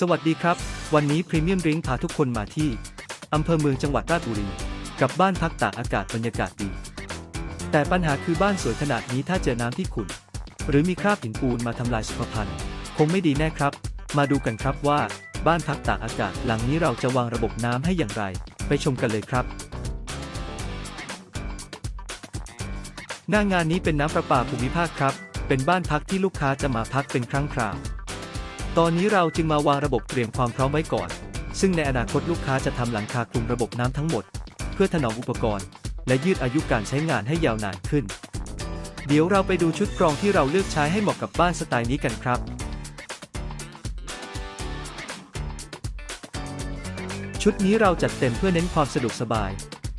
สวัสดีครับ วันนี้พรีเมียมริงพาทุกคนมาที่ อำเภอเมืองจังหวัดราชบุรี กับบ้านพักตากอากาศบรรยากาศดี แต่ปัญหาคือบ้านสวยขนาดนี้ถ้าเจอน้ำที่ขุ่น หรือมีคราบหินปูนมาทำลายสุขภัณฑ์ คงไม่ดีแน่ครับ มาดูกันครับว่า บ้านพักตากอากาศหลังนี้เราจะวางระบบน้ำให้อย่างไร ไปชมกันเลยครับ หน้างานนี้เป็นน้ำประปาภูมิภาคครับ เป็นบ้านพักที่ลูกค้าจะมาพักเป็นครั้งคราว ตอนนี้เราจึงมาวางระบบเตรียมความพร้อมไว้ก่อน ซึ่งในอนาคตลูกค้าจะทำหลังคาคลุมระบบน้ำทั้งหมด เพื่อถนอมอุปกรณ์ และยืดอายุการใช้งานให้ยาวนานขึ้น เดี๋ยวเราไปดูชุดกรองที่เราเลือกใช้ให้เหมาะกับบ้านสไตล์นี้กันครับ ชุดนี้เราจัดเต็มเพื่อเน้นความสะดวกสบาย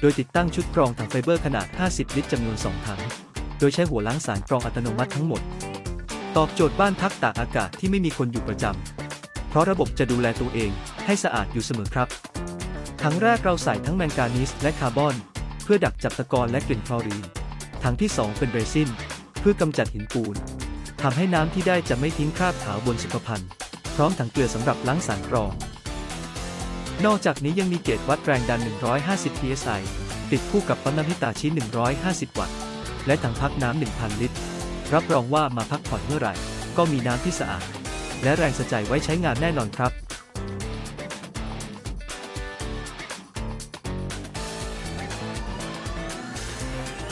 โดยติดตั้งชุดกรองถังไฟเบอร์ขนาด 50 ลิตรจำนวน 2 ถัง โดยใช้หัวล้างสารกรองอัตโนมัติทั้งหมด ตอบโจทย์บ้านพักตากอากาศที่ไม่มีคนอยู่ประจำ เพราะระบบจะดูแลตัวเองให้สะอาดอยู่เสมอครับ ถังแรกเราใส่ทั้งแมงกานีสและคาร์บอน เพื่อดักจับตะกอนและกลิ่นคลอรีน ถังที่ 2 เป็นเรซินเพื่อกำจัดหินปูนทำให้น้ำที่ได้จะไม่ทิ้งคราบขาวบนสุขภัณฑ์ พร้อมถังเกลือสำหรับล้างสารกรอง นอกจากนี้ยังมีเกจวัดแรงดัน 150 psi ติดคู่กับปั๊มน้ำฮิตาชิ150 วัตต์ และถังพักน้ำ 1,000 ลิตร รับรองว่ามาพักผ่อนเมื่อไหร่ ก็มีน้ำที่สะอาด และแรงสะใจไว้ใช้งานแน่นอนครับ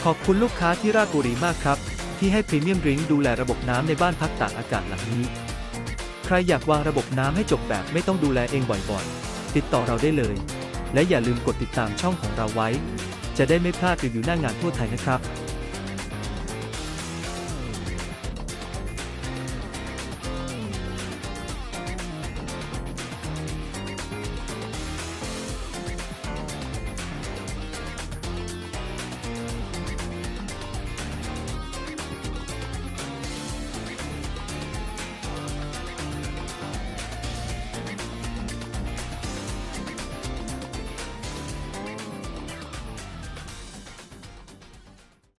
ขอบคุณลูกค้าที่ราชบุรีมากครับ ที่ให้พรีเมียมริงดูแลระบบน้ำในบ้านพักตากอากาศหลังนี้ ใครอยากวางระบบน้ำให้จบแบบไม่ต้องดูแลเองบ่อยๆ ติดต่อเราได้เลย และอย่าลืมกดติดตามช่องของเราไว้ จะได้ไม่พลาดรีวิวหน้างานทั่วไทยนะครับ